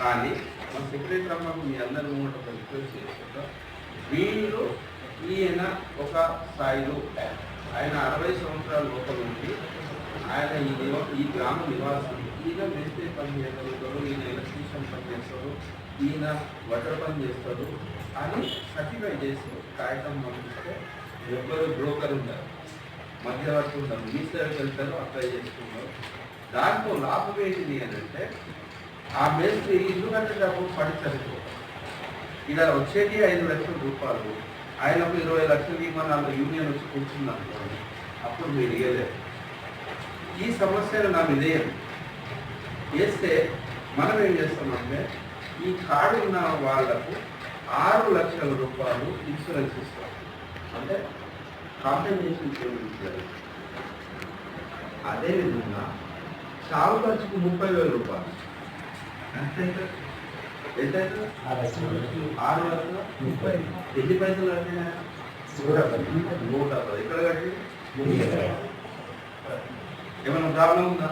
కానీ మన సెక్రటరీ అమ్మకు మీ అందరి ముందు ఒక రిక్వెస్ట్ చేసుకుంటా వీళ్ళు ఈయన ఒక స్థాయిలో ఆయన అరవై సంవత్సరాల లోపల ఉండి ఆయన ఈ నివా ఈ గ్రామ నివాసం ఈయన మేస్త్రి పని చేయగలుగుతాడు ఈయన ఎలక్ట్రీషియన్ పని చేస్తాడు ఈయన వటర్ పని చేస్తాడు. అని సర్టిఫై చేసి కాగితం పంపిస్తే ఎవరు బ్రోకర్ ఉంటారు మధ్యవర్తి ఉంటారు మీ దగ్గరికి వెళ్తారు అప్లై చేసుకుంటారు. దాంట్లో లాభం ఏంటిది అని అంటే ఆ మేస్త్రి ఇల్లు కట్టేటప్పుడు పడి చనిపోతాడు. ఇలా వచ్చేది ఐదు లక్షల రూపాయలు ఆయనకు ఇరవై లక్షలు ఇవ్వమని యూనియన్ వచ్చి కూర్చుంది అనుకోండి అప్పుడు మీరు ఇవ్వలేరు ఈ సమస్యను నా విధేయం. వేస్తే మనం ఏం చేస్తామంటే ఈ కార్డు ఉన్న వాళ్ళకు ఆరు లక్షల రూపాయలు ఇన్సూరెన్స్ ఇస్తాం. అంటే కాంపెన్సేషన్ పేమెంట్ జరుగుతుంది అదేవిధంగా చావు ఖర్చుకు ముప్పై వేల రూపాయలు. ఎంతైతే? ఎంతైతే? ఆరు లక్షల. ముప్పై. ఎన్ని పైసలు కట్టినా? నూట పది. ఎక్కడ కట్టి ఏమైనా ప్రాబ్లం ఉందా?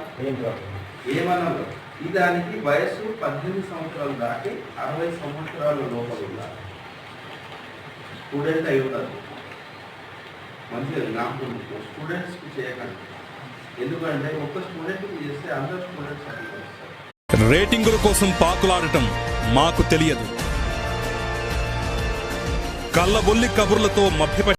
ఏమన్నా? ఈ దానికి వయసు పద్దెనిమిది సంవత్సరాలు దాటి అరవై సంవత్సరాల లోపల ఉండాలి స్టూడెంట్ అయి ఉండాలి మంచిగా ఉంచుకో. స్టూడెంట్స్కి చేయకండి. ఎందుకంటే ఒక్క స్టూడెంట్కి రేటింగుల కోసం పాకులాడటం మాకు తెలియదు. కళ్ళబొల్లి కబుర్లతో మభ్యపెట్ట